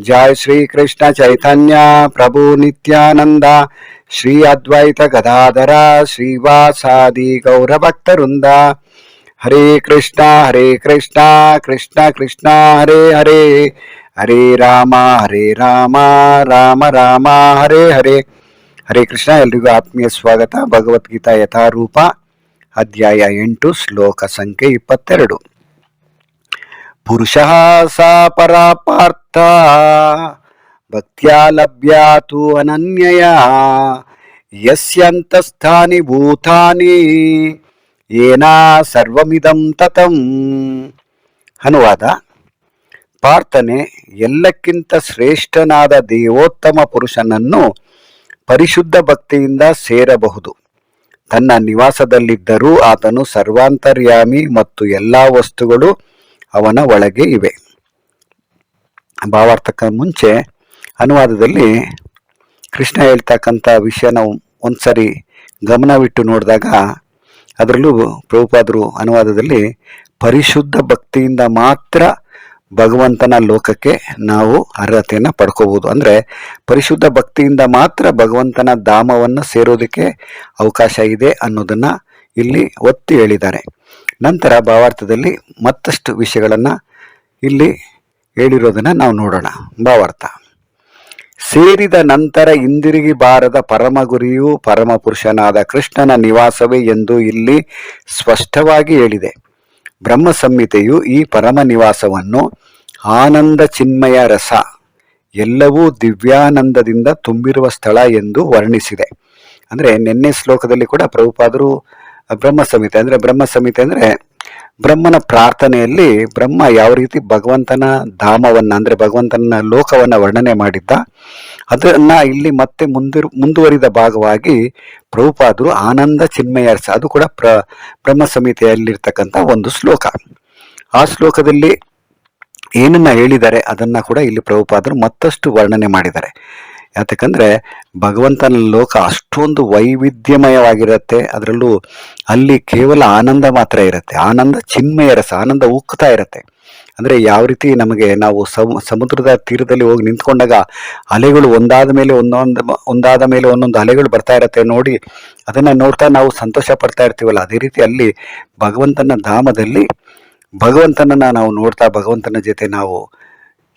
జయ శ్రీకృష్ణ చైతన్య ప్రభు నిత్యానంద శ్రీ అద్వైత గదాధర శ్రీవాసాది గౌరభక్తరుంద హరే కృష్ణ హరే కృష్ణ కృష్ణ కృష్ణ హరే హరే హరే రామ హరే రామ రామ రామ హరే హరే హరే కృష్ణ ಎಲ್ರಿಗೂ ఆత్మీయ స్వాగత భగవద్గీత యథారూప అధ్యాయ ఎంటు శ్లోక సంఖ్య ఇప్పత్తెరడు ಪುರುಷಃ ಸಾ ಪರಾಪಾರ್ಥ. ಭಕ್ತ್ಯಾ ಲಭ್ಯಾತು ಅನನ್ಯಯ. ಯಸ್ಯಂತಸ್ಥಾನಿ ಭೂತಾನಿ. ಏನಾ ಸರ್ವಮಿದಂ ತತಂ. ಅನುವಾದ. ಪಾರ್ಥನೆ ಎಲ್ಲಕ್ಕಿಂತ ಶ್ರೇಷ್ಠನಾದ ದೇವೋತ್ತಮ ಪುರುಷನನ್ನು ಪರಿಶುದ್ಧ ಭಕ್ತಿಯಿಂದ ಸೇರಬಹುದು. ತನ್ನ ನಿವಾಸದಲ್ಲಿದ್ದರೂ ಆತನು ಸರ್ವಾಂತರ್ಯಾಮಿ ಮತ್ತು ಎಲ್ಲ ವಸ್ತುಗಳು ಅವನ ಒಳಗೆ ಇವೆ. ಭಾವಾರ್ಥಕ್ಕೆ ಮುಂಚೆ ಅನುವಾದದಲ್ಲಿ ಕೃಷ್ಣ ಹೇಳ್ತಕ್ಕಂಥ ವಿಷಯ ನಾವು ಒಂದ್ಸರಿ ಗಮನವಿಟ್ಟು ನೋಡಿದಾಗ ಅದರಲ್ಲೂ ಪ್ರಭುಪಾದರು ಅನುವಾದದಲ್ಲಿ ಪರಿಶುದ್ಧ ಭಕ್ತಿಯಿಂದ ಮಾತ್ರ ಭಗವಂತನ ಲೋಕಕ್ಕೆ ನಾವು ಅರ್ಹತೆಯನ್ನು ಪಡ್ಕೋಬೋದು. ಅಂದರೆ ಪರಿಶುದ್ಧ ಭಕ್ತಿಯಿಂದ ಮಾತ್ರ ಭಗವಂತನ ಧಾಮವನ್ನು ಸೇರೋದಕ್ಕೆ ಅವಕಾಶ ಇದೆ ಅನ್ನೋದನ್ನು ಇಲ್ಲಿ ಒತ್ತಿ ಹೇಳಿದ್ದಾರೆ. ನಂತರ ಭಾವಾರ್ಥದಲ್ಲಿ ಮತ್ತಷ್ಟು ವಿಷಯಗಳನ್ನು ಇಲ್ಲಿ ಹೇಳಿರೋದನ್ನು ನಾವು ನೋಡೋಣ. ಭಾವಾರ್ಥ. ಸೇರಿದ ನಂತರ ಹಿಂದಿರುಗಿ ಬಾರದ ಪರಮ ಗುರಿಯು ಪರಮ ಪುರುಷನಾದ ಕೃಷ್ಣನ ನಿವಾಸವೇ ಎಂದು ಇಲ್ಲಿ ಸ್ಪಷ್ಟವಾಗಿ ಹೇಳಿದೆ. ಬ್ರಹ್ಮ ಸಂಹಿತೆಯು ಈ ಪರಮ ನಿವಾಸವನ್ನು ಆನಂದ ಚಿನ್ಮಯ ರಸ, ಎಲ್ಲವೂ ದಿವ್ಯಾನಂದದಿಂದ ತುಂಬಿರುವ ಸ್ಥಳ ಎಂದು ವರ್ಣಿಸಿದೆ. ಅಂದರೆ ನಿನ್ನೆ ಶ್ಲೋಕದಲ್ಲಿ ಕೂಡ ಪ್ರಭುಪಾದರು ಬ್ರಹ್ಮ ಸಂಹಿತೆ ಅಂದರೆ ಬ್ರಹ್ಮ ಸಂಹಿತೆ ಅಂದರೆ ಬ್ರಹ್ಮನ ಪ್ರಾರ್ಥನೆಯಲ್ಲಿ ಬ್ರಹ್ಮ ಯಾವ ರೀತಿ ಭಗವಂತನ ಧಾಮವನ್ನು ಅಂದ್ರೆ ಭಗವಂತನ ಲೋಕವನ್ನ ವರ್ಣನೆ ಮಾಡಿದ್ದ, ಅದನ್ನ ಇಲ್ಲಿ ಮತ್ತೆ ಮುಂದಿರು, ಮುಂದುವರಿದ ಭಾಗವಾಗಿ ಪ್ರಭುಪಾದರು ಆನಂದ ಚಿನ್ಮಯರ್ಸ ಅದು ಕೂಡ ಪ್ರ ಬ್ರಹ್ಮ ಸಂಹಿತೆಯಲ್ಲಿರ್ತಕ್ಕಂಥ ಒಂದು ಶ್ಲೋಕ. ಆ ಶ್ಲೋಕದಲ್ಲಿ ಏನನ್ನ ಹೇಳಿದ್ದಾರೆ ಅದನ್ನ ಕೂಡ ಇಲ್ಲಿ ಪ್ರಭುಪಾದರು ಮತ್ತಷ್ಟು ವರ್ಣನೆ ಮಾಡಿದ್ದಾರೆ. ಯಾತಕ್ಕಂದ್ರೆ ಭಗವಂತನ ಲೋಕ ಅಷ್ಟೊಂದು ವೈವಿಧ್ಯಮಯವಾಗಿರುತ್ತೆ. ಅದರಲ್ಲೂ ಅಲ್ಲಿ ಕೇವಲ ಆನಂದ ಮಾತ್ರ ಇರುತ್ತೆ. ಆನಂದ ಚಿನ್ಮಯ ರಸ, ಆನಂದ ಉಕ್ಕುತ್ತಾ ಇರುತ್ತೆ. ಅಂದ್ರೆ ಯಾವ ರೀತಿ ನಮಗೆ ನಾವು ಸಮ, ಸಮುದ್ರದ ತೀರದಲ್ಲಿ ಹೋಗಿ ನಿಂತ್ಕೊಂಡಾಗ ಅಲೆಗಳು ಒಂದಾದ ಮೇಲೆ ಒಂದೊಂದು, ಒಂದಾದ ಮೇಲೆ ಒಂದೊಂದು ಅಲೆಗಳು ಬರ್ತಾ ಇರುತ್ತೆ ನೋಡಿ. ಅದನ್ನ ನೋಡ್ತಾ ನಾವು ಸಂತೋಷ ಪಡ್ತಾ ಇರ್ತೀವಲ್ಲ. ಅದೇ ರೀತಿ ಅಲ್ಲಿ ಭಗವಂತನ ಧಾಮದಲ್ಲಿ ಭಗವಂತನನ್ನ ನಾವು ನೋಡ್ತಾ ಭಗವಂತನ ಜೊತೆ ನಾವು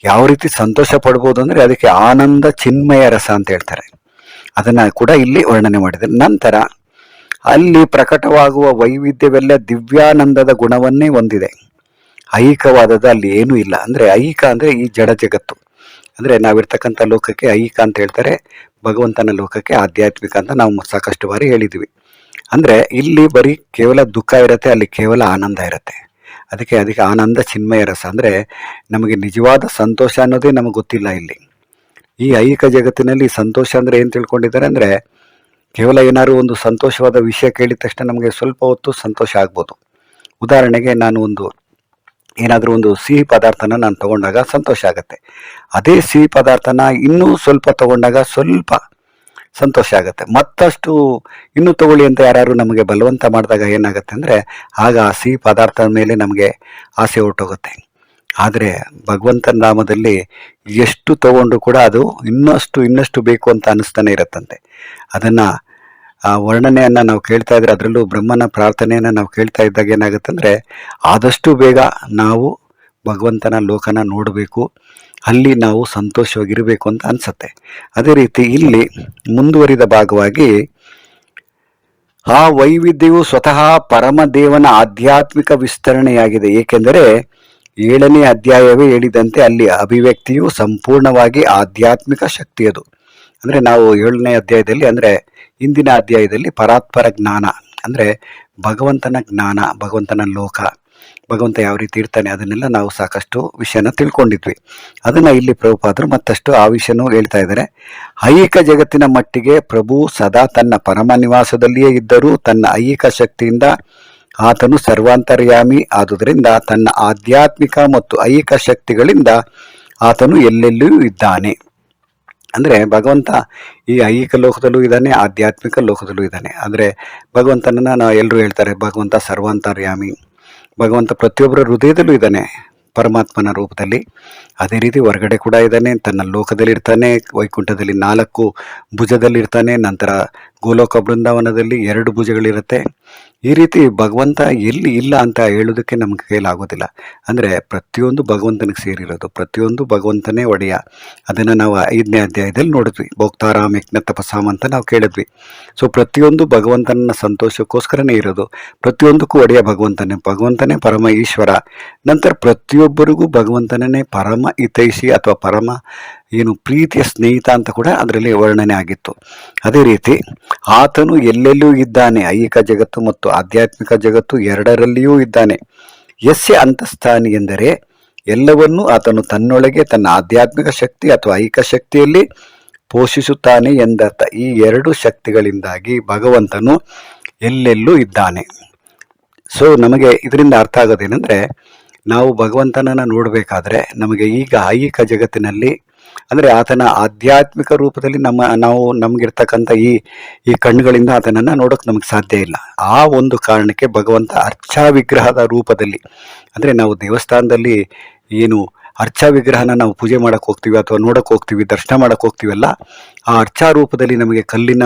ಯಾವ ರೀತಿ ಸಂತೋಷ ಪಡ್ಬೋದು ಅಂದ್ರೆ ಅದಕ್ಕೆ ಆನಂದ ಚಿನ್ಮಯ ರಸ ಅಂತ ಹೇಳ್ತಾರೆ. ಅದನ್ನ ಕೂಡ ಇಲ್ಲಿ ವರ್ಣನೆ ಮಾಡಿದ್ದಾರೆ. ನಂತರ ಅಲ್ಲಿ ಪ್ರಕಟವಾಗುವ ವೈವಿಧ್ಯವೆಲ್ಲ ದಿವ್ಯಾನಂದದ ಗುಣವನ್ನೇ ಹೊಂದಿದೆ. ಐಹಿಕವಾದದ ಅಲ್ಲಿ ಏನೂ ಇಲ್ಲ. ಅಂದ್ರೆ ಐಹಿಕ ಅಂದ್ರೆ ಈ ಜಡ ಜಗತ್ತು. ಅಂದರೆ ನಾವಿರ್ತಕ್ಕಂಥ ಲೋಕಕ್ಕೆ ಐಹಿಕ ಅಂತ ಹೇಳ್ತಾರೆ. ಭಗವಂತನ ಲೋಕಕ್ಕೆ ಆಧ್ಯಾತ್ಮಿಕ ಅಂತ ನಾವು ಸಾಕಷ್ಟು ಬಾರಿ ಹೇಳಿದ್ವಿ. ಅಂದ್ರೆ ಇಲ್ಲಿ ಬರೀ ಕೇವಲ ದುಃಖ ಇರುತ್ತೆ, ಅಲ್ಲಿ ಕೇವಲ ಆನಂದ ಇರುತ್ತೆ. ಅದಕ್ಕೆ ಅದಕ್ಕೆ ಆನಂದ ಚಿನ್ಮಯ ರಸ. ಅಂದರೆ ನಮಗೆ ನಿಜವಾದ ಸಂತೋಷ ಅನ್ನೋದೇ ನಮಗೆ ಗೊತ್ತಿಲ್ಲ ಇಲ್ಲಿ. ಈ ಐಹಿಕ ಜಗತ್ತಿನಲ್ಲಿ ಸಂತೋಷ ಅಂದರೆ ಏನು ತಿಳ್ಕೊಂಡಿದ್ದಾರೆ ಅಂದರೆ ಕೇವಲ ಏನಾದರೂ ಒಂದು ಸಂತೋಷವಾದ ವಿಷಯ ಕೇಳಿದ ತಕ್ಷಣ ನಮಗೆ ಸ್ವಲ್ಪ ಹೊತ್ತು ಸಂತೋಷ ಆಗ್ಬೋದು. ಉದಾಹರಣೆಗೆ ನಾನು ಒಂದು ಏನಾದರೂ ಒಂದು ಸಿಹಿ ಪದಾರ್ಥನ ನಾನು ತಗೊಂಡಾಗ ಸಂತೋಷ ಆಗುತ್ತೆ. ಅದೇ ಸಿಹಿ ಪದಾರ್ಥನ ಇನ್ನೂ ಸ್ವಲ್ಪ ತಗೊಂಡಾಗ ಸ್ವಲ್ಪ ಸಂತೋಷ ಆಗುತ್ತೆ. ಮತ್ತಷ್ಟು ಇನ್ನೂ ತಗೊಳ್ಳಿ ಅಂತ ಯಾರು ನಮಗೆ ಬಲವಂತ ಮಾಡಿದಾಗ ಏನಾಗುತ್ತೆ ಅಂದರೆ, ಆಗ ಆ ಸಿಹಿ ಪದಾರ್ಥದ ಮೇಲೆ ನಮಗೆ ಆಸೆ ಹೊರಟೋಗುತ್ತೆ ಆದರೆ ಭಗವಂತನ ನಾಮದಲ್ಲಿ ಎಷ್ಟು ತಗೊಂಡು ಕೂಡ ಅದು ಇನ್ನಷ್ಟು ಇನ್ನಷ್ಟು ಬೇಕು ಅಂತ ಅನ್ನಿಸ್ತಾನೆ ಇರುತ್ತಂತೆ. ಅದನ್ನು, ಆ ವರ್ಣನೆಯನ್ನು ನಾವು ಕೇಳ್ತಾ ಇದ್ರೆ ಅದರಲ್ಲೂ ಬ್ರಹ್ಮನ ಪ್ರಾರ್ಥನೆಯನ್ನು ನಾವು ಕೇಳ್ತಾ ಇದ್ದಾಗ ಏನಾಗುತ್ತೆ ಅಂದರೆ ಆದಷ್ಟು ಬೇಗ ನಾವು ಭಗವಂತನ ಲೋಕನ ನೋಡಬೇಕು, ಅಲ್ಲಿ ನಾವು ಸಂತೋಷವಾಗಿರಬೇಕು ಅಂತ ಅನಿಸುತ್ತೆ. ಅದೇ ರೀತಿ ಇಲ್ಲಿ ಮುಂದುವರಿದ ಭಾಗವಾಗಿ, ಆ ವೈವಿಧ್ಯವು ಸ್ವತಃ ಪರಮದೇವನ ಆಧ್ಯಾತ್ಮಿಕ ವಿಸ್ತರಣೆಯಾಗಿದೆ. ಏಕೆಂದರೆ ಏಳನೇ ಅಧ್ಯಾಯವೇ ಹೇಳಿದಂತೆ ಅಲ್ಲಿ ಅಭಿವ್ಯಕ್ತಿಯು ಸಂಪೂರ್ಣವಾಗಿ ಆಧ್ಯಾತ್ಮಿಕ ಶಕ್ತಿಯದು ಅಂದರೆ ನಾವು ಏಳನೇ ಅಧ್ಯಾಯದಲ್ಲಿ ಅಂದರೆ ಇಂದಿನ ಅಧ್ಯಾಯದಲ್ಲಿ ಪರಾತ್ಪರ ಜ್ಞಾನ, ಅಂದರೆ ಭಗವಂತನ ಜ್ಞಾನ, ಭಗವಂತನ ಲೋಕ ಭಗವಂತ ಯಾವ ರೀತಿ ಇರ್ತಾನೆ ಅದನ್ನೆಲ್ಲ ನಾವು ಸಾಕಷ್ಟು ವಿಷಯನ ತಿಳ್ಕೊಂಡಿದ್ವಿ. ಅದನ್ನು ಇಲ್ಲಿ ಪ್ರಭುಪಾದರು ಮತ್ತಷ್ಟು ಆ ವಿಷಯನೂ ಹೇಳ್ತಾ ಇದ್ದಾರೆ. ಐಹಿಕ ಜಗತ್ತಿನ ಮಟ್ಟಿಗೆ ಪ್ರಭು ಸದಾ ತನ್ನ ಪರಮ ನಿವಾಸದಲ್ಲಿಯೇ ಇದ್ದರೂ ತನ್ನ ಐಹಿಕ ಶಕ್ತಿಯಿಂದ ಆತನು ಸರ್ವಾಂತರ್ಯಾಮಿ ಆದುದರಿಂದ ತನ್ನ ಆಧ್ಯಾತ್ಮಿಕ ಮತ್ತು ಐಹಿಕ ಶಕ್ತಿಗಳಿಂದ ಆತನು ಎಲ್ಲೆಲ್ಲೂ ಇದ್ದಾನೆ. ಅಂದರೆ ಭಗವಂತ ಈ ಐಹಿಕ ಲೋಕದಲ್ಲೂ ಇದ್ದಾನೆ, ಆಧ್ಯಾತ್ಮಿಕ ಲೋಕದಲ್ಲೂ ಇದ್ದಾನೆ. ಅಂದರೆ ಭಗವಂತನನ್ನು ನಾವು ಎಲ್ಲರೂ ಹೇಳ್ತಾರೆ, ಭಗವಂತ ಸರ್ವಾಂತರ್ಯಾಮಿ. ಭಗವಂತ ಪ್ರತಿಯೊಬ್ಬರ ಹೃದಯದಲ್ಲೂ ಇದ್ದಾನೆ. ಪರಮಾತ್ಮನ ರೂಪದಲ್ಲಿ. ಅದೇ ರೀತಿ ಹೊರಗಡೆ ಕೂಡ ಇದ್ದಾನೆ, ತನ್ನ ಲೋಕದಲ್ಲಿರ್ತಾನೆ, ವೈಕುಂಠದಲ್ಲಿ ನಾಲ್ಕು ಭುಜದಲ್ಲಿರ್ತಾನೆ, ನಂತರ ಗೋಲೋಕ ಬೃಂದಾವನದಲ್ಲಿ ಎರಡು ಭುಜಗಳಿರುತ್ತೆ. ಈ ರೀತಿ ಭಗವಂತ ಎಲ್ಲಿ ಇಲ್ಲ ಅಂತ ಹೇಳೋದಕ್ಕೆ ನಮ್ಗೆ ಕೈಲಾಗೋದಿಲ್ಲ ಅಂದರೆ ಪ್ರತಿಯೊಂದು ಭಗವಂತನಿಗೆ ಸೇರಿರೋದು, ಪ್ರತಿಯೊಂದು ಭಗವಂತನೇ ಒಡೆಯ. ಅದನ್ನು ನಾವು ಐದನೇ ಅಧ್ಯಾಯದಲ್ಲಿ ನೋಡಿದ್ವಿ. ಭೋಕ್ತಾರಾಮ್ ಯಜ್ಞ ತಪಸಾಮ್ ಅಂತ ನಾವು ಕೇಳಿದ್ವಿ. ಸೊ ಪ್ರತಿಯೊಂದು ಭಗವಂತನ ಸಂತೋಷಕ್ಕೋಸ್ಕರನೇ ಇರೋದು. ಪ್ರತಿಯೊಂದಕ್ಕೂ ಒಡೆಯ ಭಗವಂತನೇ ಭಗವಂತನೇ ಪರಮ ಈಶ್ವರ. ನಂತರ ಪ್ರತಿಯೊಬ್ಬರಿಗೂ ಭಗವಂತನೇ ಪರಮ ಹಿತೈಷಿ ಅಥವಾ ಪರಮ ಏನು ಪ್ರೀತಿಯ ಸ್ನೇಹಿತ ಅಂತ ಕೂಡ ಅದರಲ್ಲಿ ವರ್ಣನೆ ಆಗಿತ್ತು. ಅದೇ ರೀತಿ ಆತನು ಎಲ್ಲೆಲ್ಲೂ ಇದ್ದಾನೆ. ಐಹಿಕ ಜಗತ್ತು ಮತ್ತು ಆಧ್ಯಾತ್ಮಿಕ ಜಗತ್ತು ಎರಡರಲ್ಲಿಯೂ ಇದ್ದಾನೆ. ಯಸ್ಯ ಅಂತಸ್ಥಾನಿ ಎಂದರೆ ಎಲ್ಲವನ್ನೂ ಆತನು ತನ್ನೊಳಗೆ ತನ್ನ ಆಧ್ಯಾತ್ಮಿಕ ಶಕ್ತಿ ಅಥವಾ ಐಹಿಕ ಶಕ್ತಿಯಲ್ಲಿ ಪೋಷಿಸುತ್ತಾನೆ ಎಂದರ್ಥ. ಈ ಎರಡು ಶಕ್ತಿಗಳಿಂದಾಗಿ ಭಗವಂತನು ಎಲ್ಲೆಲ್ಲೂ ಇದ್ದಾನೆ. ಸೊ ನಮಗೆ ಇದರಿಂದ ಅರ್ಥ ಆಗೋದೇನೆಂದರೆ ನಾವು ಭಗವಂತನನ್ನು ನೋಡಬೇಕಾದ್ರೆ ನಮಗೆ ಈಗ ಐಹಿಕ ಜಗತ್ತಿನಲ್ಲಿ ಅಂದರೆ ಆತನ ಆಧ್ಯಾತ್ಮಿಕ ರೂಪದಲ್ಲಿ ನಮ್ಮ, ನಾವು ನಮಗಿರ್ತಕ್ಕಂಥ ಈ ಈ ಕಣ್ಣುಗಳಿಂದ ಆತನನ್ನು ನೋಡೋಕೆ ನಮಗೆ ಸಾಧ್ಯ ಇಲ್ಲ. ಆ ಒಂದು ಕಾರಣಕ್ಕೆ ಭಗವಂತ ಅರ್ಚಾ ವಿಗ್ರಹದ ರೂಪದಲ್ಲಿ, ಅಂದರೆ ನಾವು ದೇವಸ್ಥಾನದಲ್ಲಿ ಏನು ಅರ್ಚಾ ವಿಗ್ರಹನ ನಾವು ಪೂಜೆ ಮಾಡಕ್ಕೆ ಹೋಗ್ತೀವಿ ಅಥವಾ ನೋಡಕ್ಕೆ ಹೋಗ್ತೀವಿ, ದರ್ಶನ ಮಾಡಕ್ಕೆ ಹೋಗ್ತೀವಲ್ಲ, ಆ ಅರ್ಚಾ ರೂಪದಲ್ಲಿ ನಮಗೆ ಕಲ್ಲಿನ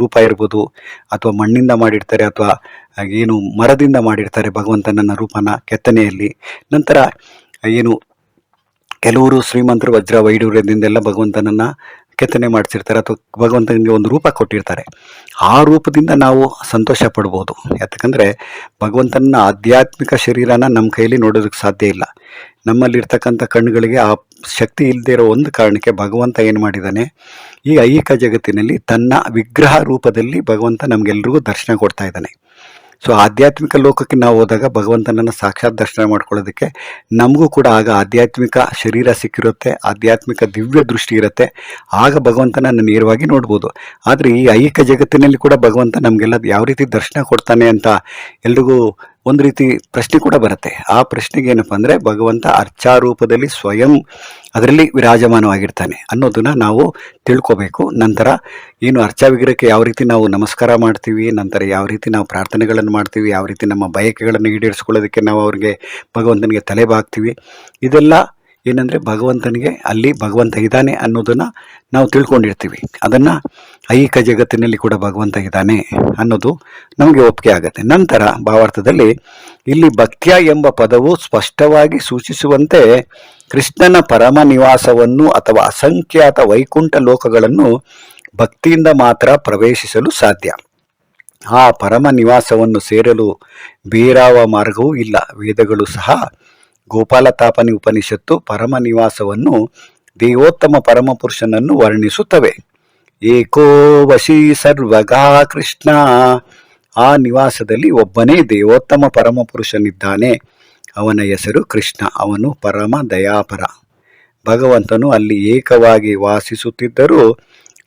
ರೂಪ ಇರ್ಬೋದು, ಅಥವಾ ಮಣ್ಣಿಂದ ಮಾಡಿರ್ತಾರೆ, ಅಥವಾ ಏನು ಮರದಿಂದ ಮಾಡಿರ್ತಾರೆ ಭಗವಂತನನ್ನ ರೂಪನ ಕೆತ್ತನೆಯಲ್ಲಿ. ನಂತರ ಏನು ಕೆಲವರು ಶ್ರೀಮಂತರು ವಜ್ರ ವೈಡೂರ್ಯದಿಂದೆಲ್ಲ ಭಗವಂತನನ್ನು ಕೆತ್ತನೆ ಮಾಡಿಸಿರ್ತಾರೆ ಅಥವಾ ಭಗವಂತನಿಗೆ ಒಂದು ರೂಪ ಕೊಟ್ಟಿರ್ತಾರೆ. ಆ ರೂಪದಿಂದ ನಾವು ಸಂತೋಷ ಪಡ್ಬೋದು. ಯಾಕಂದರೆ ಭಗವಂತನ ಆಧ್ಯಾತ್ಮಿಕ ಶರೀರನ ನಮ್ಮ ಕೈಯಲ್ಲಿ ನೋಡೋದಕ್ಕೆ ಸಾಧ್ಯ ಇಲ್ಲ. ನಮ್ಮಲ್ಲಿರ್ತಕ್ಕಂಥ ಕಣ್ಣುಗಳಿಗೆ ಆ ಶಕ್ತಿ ಇಲ್ಲದೆ ಇರೋ ಒಂದು ಕಾರಣಕ್ಕೆ ಭಗವಂತ ಏನು ಮಾಡಿದ್ದಾನೆ, ಈ ಐಹಿಕ ಜಗತ್ತಿನಲ್ಲಿ ತನ್ನ ವಿಗ್ರಹ ರೂಪದಲ್ಲಿ ಭಗವಂತ ನಮಗೆಲ್ರಿಗೂ ದರ್ಶನ ಕೊಡ್ತಾ ಇದ್ದಾನೆ. ಸೊ ಆಧ್ಯಾತ್ಮಿಕ ಲೋಕಕ್ಕೆ ನಾವು ಹೋದಾಗ ಭಗವಂತನನ್ನು ಸಾಕ್ಷಾತ್ ದರ್ಶನ ಮಾಡ್ಕೊಳ್ಳೋದಕ್ಕೆ ನಮಗೂ ಕೂಡ ಆಗ ಆಧ್ಯಾತ್ಮಿಕ ಶರೀರ ಸಿಕ್ಕಿರುತ್ತೆ, ಆಧ್ಯಾತ್ಮಿಕ ದಿವ್ಯ ದೃಷ್ಟಿ ಇರುತ್ತೆ. ಆಗ ಭಗವಂತನನ್ನು ನೇರವಾಗಿ ನೋಡ್ಬೋದು. ಆದರೆ ಈ ಐಹಿಕ ಜಗತ್ತಿನಲ್ಲಿ ಕೂಡ ಭಗವಂತ ನಮಗೆಲ್ಲ ಯಾವ ರೀತಿ ದರ್ಶನ ಕೊಡ್ತಾನೆ ಅಂತ ಎಲ್ರಿಗೂ ಒಂದು ರೀತಿ ಪ್ರಶ್ನೆ ಕೂಡ ಬರುತ್ತೆ. ಆ ಪ್ರಶ್ನೆಗೆ ಏನಪ್ಪ ಅಂದರೆ ಭಗವಂತ ಅರ್ಚಾರೂಪದಲ್ಲಿ ಸ್ವಯಂ ಅದರಲ್ಲಿ ವಿರಾಜಮಾನವಾಗಿರ್ತಾನೆ ಅನ್ನೋದನ್ನ ನಾವು ತಿಳ್ಕೋಬೇಕು. ನಂತರ ಏನು ಅರ್ಚಾ ವಿಗ್ರಹಕ್ಕೆ ಯಾವ ರೀತಿ ನಾವು ನಮಸ್ಕಾರ ಮಾಡ್ತೀವಿ, ನಂತರ ಯಾವ ರೀತಿ ನಾವು ಪ್ರಾರ್ಥನೆಗಳನ್ನು ಮಾಡ್ತೀವಿ, ಯಾವ ರೀತಿ ನಮ್ಮ ಬಯಕೆಗಳನ್ನು ಈಡೇರಿಸ್ಕೊಳ್ಳೋದಕ್ಕೆ ನಾವು ಅವ್ರಿಗೆ ಭಗವಂತನಿಗೆ ತಲೆ ಬಾಗ್ತೀವಿ, ಇದೆಲ್ಲ ಏನಂದರೆ ಭಗವಂತನಿಗೆ ಅಲ್ಲಿ ಭಗವಂತ ಇದ್ದಾನೆ ಅನ್ನೋದನ್ನು ನಾವು ತಿಳ್ಕೊಂಡಿರ್ತೀವಿ. ಅದನ್ನು ಐಹಿಕ ಜಗತ್ತಿನಲ್ಲಿ ಕೂಡ ಭಗವಂತ ಇದ್ದಾನೆ ಅನ್ನೋದು ನಮಗೆ ಒಪ್ಪಿಗೆ ಆಗುತ್ತೆ. ನಂತರ ಭಾವಾರ್ಥದಲ್ಲಿ ಇಲ್ಲಿ ಭಕ್ತ್ಯ ಎಂಬ ಪದವು ಸ್ಪಷ್ಟವಾಗಿ ಸೂಚಿಸುವಂತೆ ಕೃಷ್ಣನ ಪರಮ ನಿವಾಸವನ್ನು ಅಥವಾ ಅಸಂಖ್ಯಾತ ವೈಕುಂಠ ಲೋಕಗಳನ್ನು ಭಕ್ತಿಯಿಂದ ಮಾತ್ರ ಪ್ರವೇಶಿಸಲು ಸಾಧ್ಯ. ಆ ಪರಮ ನಿವಾಸವನ್ನು ಸೇರಲು ಬೇರಾವ ಮಾರ್ಗವೂ ಇಲ್ಲ. ವೇದಗಳು ಸಹ ಗೋಪಾಲತಾಪನಿ ಉಪನಿಷತ್ತು ಪರಮ ನಿವಾಸವನ್ನು ದೇವೋತ್ತಮ ಪರಮಪುರುಷನನ್ನು ವರ್ಣಿಸುತ್ತವೆ. ಏಕೋ ವಶಿ ಸರ್ವಗಾ ಕೃಷ್ಣ. ಆ ನಿವಾಸದಲ್ಲಿ ಒಬ್ಬನೇ ದೇವೋತ್ತಮ ಪರಮಪುರುಷನಿದ್ದಾನೆ ಅವನ ಹೆಸರು ಕೃಷ್ಣ, ಅವನು ಪರಮ ದಯಾಪರ. ಭಗವಂತನು ಅಲ್ಲಿ ಏಕವಾಗಿ ವಾಸಿಸುತ್ತಿದ್ದರೂ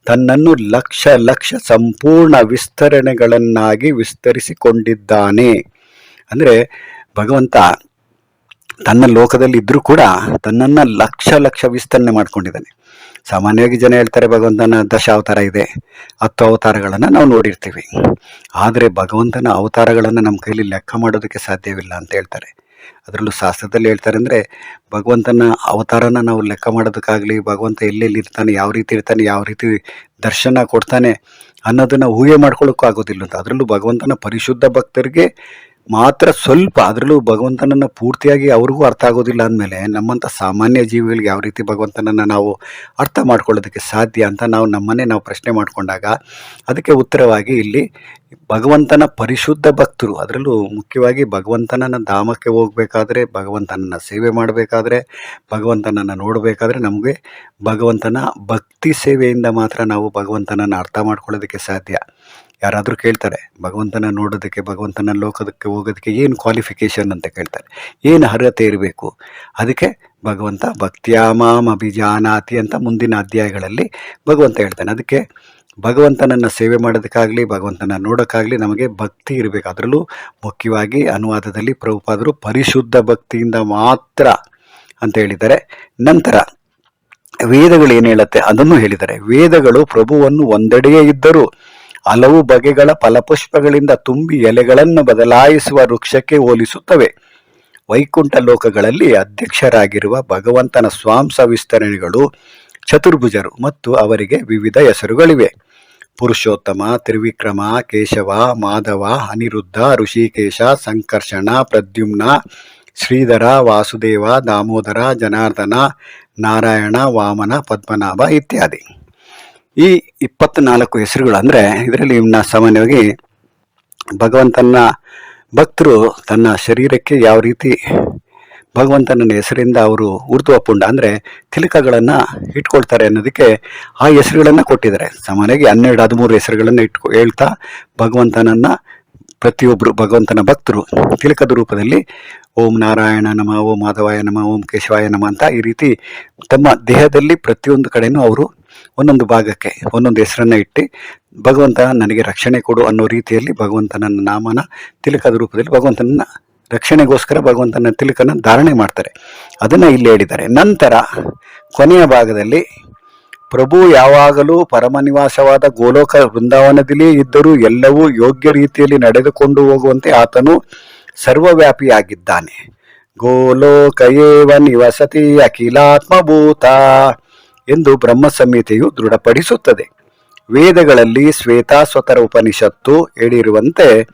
ತನ್ನನ್ನು ಲಕ್ಷ ಲಕ್ಷ ಸಂಪೂರ್ಣ ವಿಸ್ತರಣೆಗಳನ್ನಾಗಿ ವಿಸ್ತರಿಸಿಕೊಂಡಿದ್ದಾನೆ. ಅಂದರೆ ಭಗವಂತ ತನ್ನ ಲೋಕದಲ್ಲಿ ಇದ್ದರೂ ಕೂಡ ತನ್ನನ್ನು ಲಕ್ಷ ಲಕ್ಷ ವಿಸ್ತರಣೆ ಮಾಡ್ಕೊಂಡಿದ್ದಾನೆ. ಸಾಮಾನ್ಯವಾಗಿ ಜನ ಹೇಳ್ತಾರೆ, ಭಗವಂತನ ದಶ ಅವತಾರ ಇದೆ, ಹತ್ತು ಅವತಾರಗಳನ್ನು ನಾವು ನೋಡಿರ್ತೀವಿ. ಆದರೆ ಭಗವಂತನ ಅವತಾರಗಳನ್ನು ನಮ್ಮ ಕೈಯಲ್ಲಿ ಲೆಕ್ಕ ಮಾಡೋದಕ್ಕೆ ಸಾಧ್ಯವಿಲ್ಲ ಅಂತ ಹೇಳ್ತಾರೆ. ಅದರಲ್ಲೂ ಶಾಸ್ತ್ರದಲ್ಲಿ ಹೇಳ್ತಾರೆ ಅಂದರೆ, ಭಗವಂತನ ಅವತಾರನ ನಾವು ಲೆಕ್ಕ ಮಾಡೋದಕ್ಕಾಗಲಿ, ಭಗವಂತ ಎಲ್ಲೆಲ್ಲಿ ಇರ್ತಾನೆ, ಯಾವ ರೀತಿ ಇರ್ತಾನೆ, ಯಾವ ರೀತಿ ದರ್ಶನ ಕೊಡ್ತಾನೆ ಅನ್ನೋದನ್ನು ಊಹೆ ಮಾಡ್ಕೊಳ್ಳೋಕ್ಕೂ ಆಗೋದಿಲ್ಲ ಅಂತ. ಅದರಲ್ಲೂ ಭಗವಂತನ ಪರಿಶುದ್ಧ ಭಕ್ತರಿಗೆ ಮಾತ್ರ ಸ್ವಲ್ಪ, ಅದರಲ್ಲೂ ಭಗವಂತನನ್ನು ಪೂರ್ತಿಯಾಗಿ ಅವ್ರಿಗೂ ಅರ್ಥ ಆಗೋದಿಲ್ಲ ಅಂದಮೇಲೆ ನಮ್ಮಂಥ ಸಾಮಾನ್ಯ ಜೀವಿಗಳಿಗೆ ಯಾವ ರೀತಿ ಭಗವಂತನನ್ನು ನಾವು ಅರ್ಥ ಮಾಡ್ಕೊಳ್ಳೋದಕ್ಕೆ ಸಾಧ್ಯ ಅಂತ ನಾವು ನಮ್ಮನ್ನೇ ನಾವು ಪ್ರಶ್ನೆ ಮಾಡಿಕೊಂಡಾಗ ಅದಕ್ಕೆ ಉತ್ತರವಾಗಿ ಇಲ್ಲಿ ಭಗವಂತನ ಪರಿಶುದ್ಧ ಭಕ್ತರು, ಅದರಲ್ಲೂ ಮುಖ್ಯವಾಗಿ ಭಗವಂತನನ್ನ ಧಾಮಕ್ಕೆ ಹೋಗಬೇಕಾದ್ರೆ ಭಗವಂತನನ್ನ ಸೇವೆ ಮಾಡಬೇಕಾದ್ರೆ, ಭಗವಂತನನ್ನು ನೋಡಬೇಕಾದ್ರೆ ನಮಗೆ ಭಗವಂತನ ಭಕ್ತಿ ಸೇವೆಯಿಂದ ಮಾತ್ರ ನಾವು ಭಗವಂತನನ್ನು ಅರ್ಥ ಮಾಡ್ಕೊಳ್ಳೋದಕ್ಕೆ ಸಾಧ್ಯ. ಯಾರಾದರೂ ಕೇಳ್ತಾರೆ, ಭಗವಂತನ ನೋಡೋದಕ್ಕೆ, ಭಗವಂತನ ಲೋಕದಕ್ಕೆ ಹೋಗೋದಕ್ಕೆ ಏನು ಕ್ವಾಲಿಫಿಕೇಷನ್ ಅಂತ ಕೇಳ್ತಾರೆ. ಏನು ಅರ್ಹತೆ ಇರಬೇಕು? ಅದಕ್ಕೆ ಭಗವಂತ ಭಕ್ತ್ಯಾಮಾಮ್ ಅಭಿಜಾನಾತಿ ಅಂತ ಮುಂದಿನ ಅಧ್ಯಾಯಗಳಲ್ಲಿ ಭಗವಂತ ಹೇಳ್ತಾನೆ. ಅದಕ್ಕೆ ಭಗವಂತನನ್ನು ಸೇವೆ ಮಾಡೋದಕ್ಕಾಗಲಿ ಭಗವಂತನ ನೋಡೋಕ್ಕಾಗಲಿ ನಮಗೆ ಭಕ್ತಿ ಇರಬೇಕು. ಅದರಲ್ಲೂ ಮುಖ್ಯವಾಗಿ ಅನುವಾದದಲ್ಲಿ ಪ್ರಭುಪಾದರು ಪರಿಶುದ್ಧ ಭಕ್ತಿಯಿಂದ ಮಾತ್ರ ಅಂತ ಹೇಳಿದ್ದಾರೆ. ನಂತರ ವೇದಗಳು ಏನು ಹೇಳುತ್ತೆ? ಅದನ್ನು ಹೇಳಿದ್ದಾರೆ. ವೇದಗಳು ಪ್ರಭುವನ್ನು ಒಂದೆಡೆಯೇ ಇದ್ದರೂ ಹಲವು ಬಗೆಗಳ ಫಲಪುಷ್ಪಗಳಿಂದ ತುಂಬಿ ಎಲೆಗಳನ್ನು ಬದಲಾಯಿಸುವ ವೃಕ್ಷಕ್ಕೆ ಹೋಲಿಸುತ್ತವೆ. ವೈಕುಂಠ ಲೋಕಗಳಲ್ಲಿ ಅಧ್ಯಕ್ಷರಾಗಿರುವ ಭಗವಂತನ ಸ್ವಾಂಸ ವಿಸ್ತರಣೆಗಳು ಚತುರ್ಭುಜರು ಮತ್ತು ಅವರಿಗೆ ವಿವಿಧ ಹೆಸರುಗಳಿವೆ. ಪುರುಷೋತ್ತಮ, ತ್ರಿವಿಕ್ರಮ, ಕೇಶವ, ಮಾಧವ, ಅನಿರುದ್ಧ, ಋಷಿಕೇಶ, ಸಂಕರ್ಷಣ, ಪ್ರದ್ಯುಮ್ನ, ಶ್ರೀಧರ, ವಾಸುದೇವ, ದಾಮೋದರ, ಜನಾರ್ದನ, ನಾರಾಯಣ, ವಾಮನ, ಪದ್ಮನಾಭ ಇತ್ಯಾದಿ. ಈ ಇಪ್ಪತ್ನಾಲ್ಕು ಹೆಸರುಗಳು ಅಂದರೆ ಇದರಲ್ಲಿ ಇವನ್ನ ಸಾಮಾನ್ಯವಾಗಿ ಭಗವಂತನ ಭಕ್ತರು ತನ್ನ ಶರೀರಕ್ಕೆ ಯಾವ ರೀತಿ ಭಗವಂತನ ಹೆಸರಿಂದ ಅವರು ಊರ್ಧ್ವ ಪುಂಡ ಅಂದರೆ ತಿಲಕಗಳನ್ನು ಇಟ್ಕೊಳ್ತಾರೆ ಅನ್ನೋದಕ್ಕೆ ಆ ಹೆಸರುಗಳನ್ನು ಕೊಟ್ಟಿದ್ದಾರೆ. ಸಾಮಾನ್ಯವಾಗಿ ಹನ್ನೆರಡು, ಹದಿಮೂರು ಹೆಸರುಗಳನ್ನು ಇಟ್ಕೊ, ಹೇಳ್ತಾ ಭಗವಂತನನ್ನು ಪ್ರತಿಯೊಬ್ಬರು ಭಗವಂತನ ಭಕ್ತರು ತಿಲಕದ ರೂಪದಲ್ಲಿ ಓಂ ನಾರಾಯಣ ನಮ, ಓಂ ಮಾಧವಾಯ ನಮ, ಓಂ ಕೇಶವಾಯ ನಮ ಅಂತ ಈ ರೀತಿ ತಮ್ಮ ದೇಹದಲ್ಲಿ ಪ್ರತಿಯೊಂದು ಕಡೆನೂ ಅವರು ಒಂದೊಂದು ಭಾಗಕ್ಕೆ ಒಂದೊಂದು ಹೆಸರನ್ನು ಇಟ್ಟು ಭಗವಂತ ನನಗೆ ರಕ್ಷಣೆ ಕೊಡು ಅನ್ನೋ ರೀತಿಯಲ್ಲಿ ಭಗವಂತನ ನಾಮನ ತಿಲಕದ ರೂಪದಲ್ಲಿ ಭಗವಂತನ ರಕ್ಷಣೆಗೋಸ್ಕರ ಭಗವಂತನ ತಿಲಕನ ಧಾರಣೆ ಮಾಡ್ತಾರೆ. ಅದನ್ನು ಇಲ್ಲಿ ಹೇಳಿದ್ದಾರೆ. ನಂತರ ಕೊನೆಯ ಭಾಗದಲ್ಲಿ ಪ್ರಭು ಯಾವಾಗಲೂ ಪರಮನಿವಾಸವಾದ ಗೋಲೋಕ ವೃಂದಾವನದಲ್ಲಿ ಇದ್ದರೂ ಎಲ್ಲವೂ ಯೋಗ್ಯ ರೀತಿಯಲ್ಲಿ ನಡೆದುಕೊಂಡು ಹೋಗುವಂತೆ ಆತನು ಸರ್ವವ್ಯಾಪಿಯಾಗಿದ್ದಾನೆ. ಗೋಲೋಕ ಏವ ನಿವಸತಿ ಅಖಿಲಾತ್ಮಭೂತ. ಎಂದು ಬ್ರಹ್ಮ ಸಂಹಿತೆಯು ದೃಢಪಡಿಸುತ್ತದೆ. ವೇದಗಳಲ್ಲಿ ಶ್ವೇತಾಸ್ವತರ ಉಪನಿಷತ್ತು ಹೇಳಿರುವಂತೆ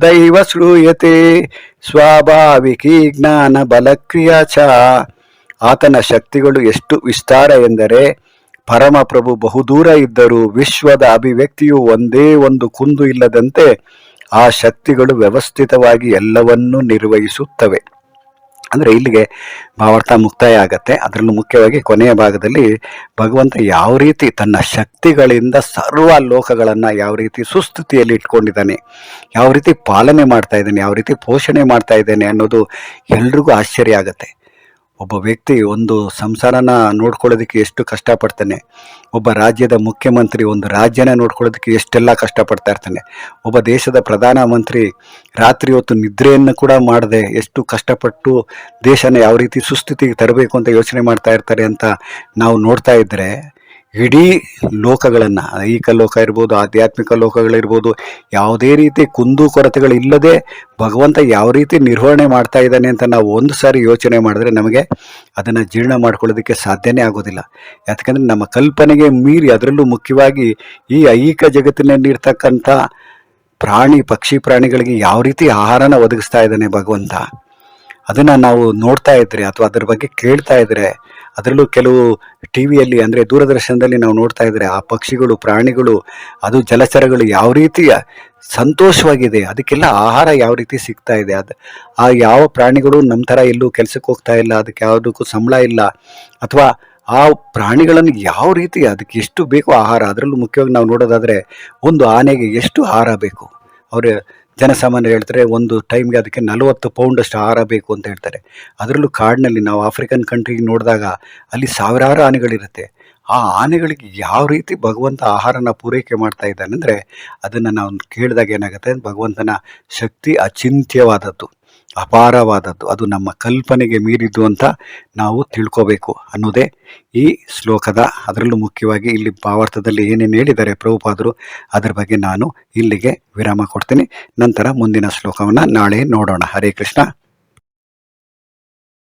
ದೈವ ಶ್ರೂಯತೆ, ಸ್ವಾಭಾವಿಕಿ ಜ್ಞಾನ ಬಲಕ್ರಿಯಾ ಚ. ಆತನ ಶಕ್ತಿಗಳು ಎಷ್ಟು ವಿಸ್ತಾರ ಎಂದರೆ, ಪರಮಪ್ರಭು ಬಹುದೂರ ಇದ್ದರೂ ವಿಶ್ವದ ಅಭಿವ್ಯಕ್ತಿಯು ಒಂದೇ ಒಂದು ಕುಂದು ಇಲ್ಲದಂತೆ ಆ ಶಕ್ತಿಗಳು ವ್ಯವಸ್ಥಿತವಾಗಿ ಎಲ್ಲವನ್ನೂ ನಿರ್ವಹಿಸುತ್ತವೆ. ಅಂದರೆ ಇಲ್ಲಿಗೆ ಭಾವಾರ್ಥ ಮುಕ್ತಾಯ ಆಗತ್ತೆ. ಅದರಲ್ಲೂ ಮುಖ್ಯವಾಗಿ ಕೊನೆಯ ಭಾಗದಲ್ಲಿ ಭಗವಂತ ಯಾವ ರೀತಿ ತನ್ನ ಶಕ್ತಿಗಳಿಂದ ಸರ್ವ ಲೋಕಗಳನ್ನು ಯಾವ ರೀತಿ ಸುಸ್ಥಿತಿಯಲ್ಲಿ ಇಟ್ಕೊಂಡಿದ್ದಾನೆ, ಯಾವ ರೀತಿ ಪಾಲನೆ ಮಾಡ್ತಾ ಇದ್ದಾನೆ, ಯಾವ ರೀತಿ ಪೋಷಣೆ ಮಾಡ್ತಾ ಇದ್ದಾನೆ ಅನ್ನೋದು ಎಲ್ರಿಗೂ ಆಶ್ಚರ್ಯ ಆಗುತ್ತೆ. ಒಬ್ಬ ವ್ಯಕ್ತಿ ಒಂದು ಸಂಸಾರನ ನೋಡ್ಕೊಳ್ಳೋದಕ್ಕೆ ಎಷ್ಟು ಕಷ್ಟಪಡ್ತಾನೆ, ಒಬ್ಬ ರಾಜ್ಯದ ಮುಖ್ಯಮಂತ್ರಿ ಒಂದು ರಾಜ್ಯನ ನೋಡ್ಕೊಳ್ಳೋದಕ್ಕೆ ಎಷ್ಟೆಲ್ಲ ಕಷ್ಟಪಡ್ತಾ ಇರ್ತಾನೆ, ಒಬ್ಬ ದೇಶದ ಪ್ರಧಾನಮಂತ್ರಿ ರಾತ್ರಿ ಹೊತ್ತು ನಿದ್ರೆಯನ್ನು ಕೂಡ ಮಾಡದೆ ಎಷ್ಟು ಕಷ್ಟಪಟ್ಟು ದೇಶನ ಯಾವ ರೀತಿ ಸುಸ್ಥಿತಿಗೆ ತರಬೇಕು ಅಂತ ಯೋಚನೆ ಮಾಡ್ತಾ ಇರ್ತಾರೆ ಅಂತ ನಾವು ನೋಡ್ತಾ ಇದ್ದರೆ ಇಡೀ ಲೋಕಗಳನ್ನು, ಐಹಿಕ ಲೋಕ ಇರ್ಬೋದು, ಆಧ್ಯಾತ್ಮಿಕ ಲೋಕಗಳಿರ್ಬೋದು, ಯಾವುದೇ ರೀತಿ ಕುಂದು ಕೊರತೆಗಳಿಲ್ಲದೆ ಭಗವಂತ ಯಾವ ರೀತಿ ನಿರ್ವಹಣೆ ಮಾಡ್ತಾ ಇದ್ದಾನೆ ಅಂತ ನಾವು ಒಂದು ಸಾರಿ ಯೋಚನೆ ಮಾಡಿದ್ರೆ ನಮಗೆ ಅದನ್ನು ಜೀರ್ಣ ಮಾಡ್ಕೊಳ್ಳೋದಕ್ಕೆ ಸಾಧ್ಯನೇ ಆಗೋದಿಲ್ಲ. ಯಾಕಂದರೆ ನಮ್ಮ ಕಲ್ಪನೆಗೆ ಮೀರಿ ಅದರಲ್ಲೂ ಮುಖ್ಯವಾಗಿ ಈ ಐಹಿಕ ಜಗತ್ತಿನಲ್ಲಿರ್ತಕ್ಕಂಥ ಪ್ರಾಣಿ, ಪಕ್ಷಿ ಪ್ರಾಣಿಗಳಿಗೆ ಯಾವ ರೀತಿ ಆಹಾರನ ಒದಗಿಸ್ತಾ ಇದ್ದಾನೆ ಭಗವಂತ ಅದನ್ನು ನಾವು ನೋಡ್ತಾ ಇದ್ರೆ ಅಥವಾ ಅದ್ರ ಬಗ್ಗೆ ಕೇಳ್ತಾ ಇದ್ರೆ ಅದರಲ್ಲೂ ಕೆಲವು ಟಿ ವಿಯಲ್ಲಿ ಅಂದರೆ ದೂರದರ್ಶನದಲ್ಲಿ ನಾವು ನೋಡ್ತಾ ಇದ್ರೆ ಆ ಪಕ್ಷಿಗಳು, ಪ್ರಾಣಿಗಳು, ಅದು ಜಲಚರಗಳು ಯಾವ ರೀತಿಯ ಸಂತೋಷವಾಗಿದೆ, ಅದಕ್ಕೆಲ್ಲ ಆಹಾರ ಯಾವ ರೀತಿ ಸಿಗ್ತಾ ಇದೆ, ಅದು ಆ ಯಾವ ಪ್ರಾಣಿಗಳು ನಮ್ಮ ಥರ ಎಲ್ಲೂ ಕೆಲಸಕ್ಕೆ ಹೋಗ್ತಾ ಇಲ್ಲ, ಅದಕ್ಕೆ ಯಾವುದಕ್ಕೂ ಸಂಬಳ ಇಲ್ಲ, ಅಥವಾ ಆ ಪ್ರಾಣಿಗಳನ್ನು ಯಾವ ರೀತಿ ಅದಕ್ಕೆ ಎಷ್ಟು ಬೇಕು ಆಹಾರ, ಅದರಲ್ಲೂ ಮುಖ್ಯವಾಗಿ ನಾವು ನೋಡೋದಾದರೆ ಒಂದು ಆನೆಗೆ ಎಷ್ಟು ಆಹಾರ ಬೇಕು? ಅವರು ಜನಸಾಮಾನ್ಯರು ಹೇಳ್ತಾರೆ, ಒಂದು ಟೈಮ್ಗೆ ಅದಕ್ಕೆ ನಲವತ್ತು ಪೌಂಡಷ್ಟು ಆಹಾರ ಬೇಕು ಅಂತ ಹೇಳ್ತಾರೆ. ಅದರಲ್ಲೂ ಕಾಡಿನಲ್ಲಿ ನಾವು ಆಫ್ರಿಕನ್ ಕಂಟ್ರಿಗೆ ನೋಡಿದಾಗ ಅಲ್ಲಿ ಸಾವಿರಾರು ಆನೆಗಳಿರುತ್ತೆ. ಆ ಆನೆಗಳಿಗೆ ಯಾವ ರೀತಿ ಭಗವಂತ ಆಹಾರನ ಪೂರೈಕೆ ಮಾಡ್ತಾ ಇದ್ದಾನೆ ಅಂದರೆ ಅದನ್ನು ನಾವು ಕೇಳಿದಾಗ ಏನಾಗುತ್ತೆ? ಭಗವಂತನ ಶಕ್ತಿ ಅಚಿಂತ್ಯವಾದದ್ದು. ಅಪಾರವಾದದ್ದು. ಅದು ನಮ್ಮ ಕಲ್ಪನೆಗೆ ಮೀರಿದ್ದು ಅಂತ ನಾವು ತಿಳ್ಕೋಬೇಕು ಅನ್ನೋದೇ ಈ ಶ್ಲೋಕದ ಅದರಲ್ಲೂ ಮುಖ್ಯವಾಗಿ ಇಲ್ಲಿ ಭಾವಾರ್ಥದಲ್ಲಿ ಏನೇನು ಹೇಳಿದ್ದಾರೆ ಪ್ರಭುಪಾದರು, ಅದರ ಬಗ್ಗೆ ನಾನು ಇಲ್ಲಿಗೆ ವಿರಾಮ ಕೊಡ್ತೀನಿ. ನಂತರ ಮುಂದಿನ ಶ್ಲೋಕವನ್ನು ನಾಳೆ ನೋಡೋಣ. ಹರೇ ಕೃಷ್ಣ.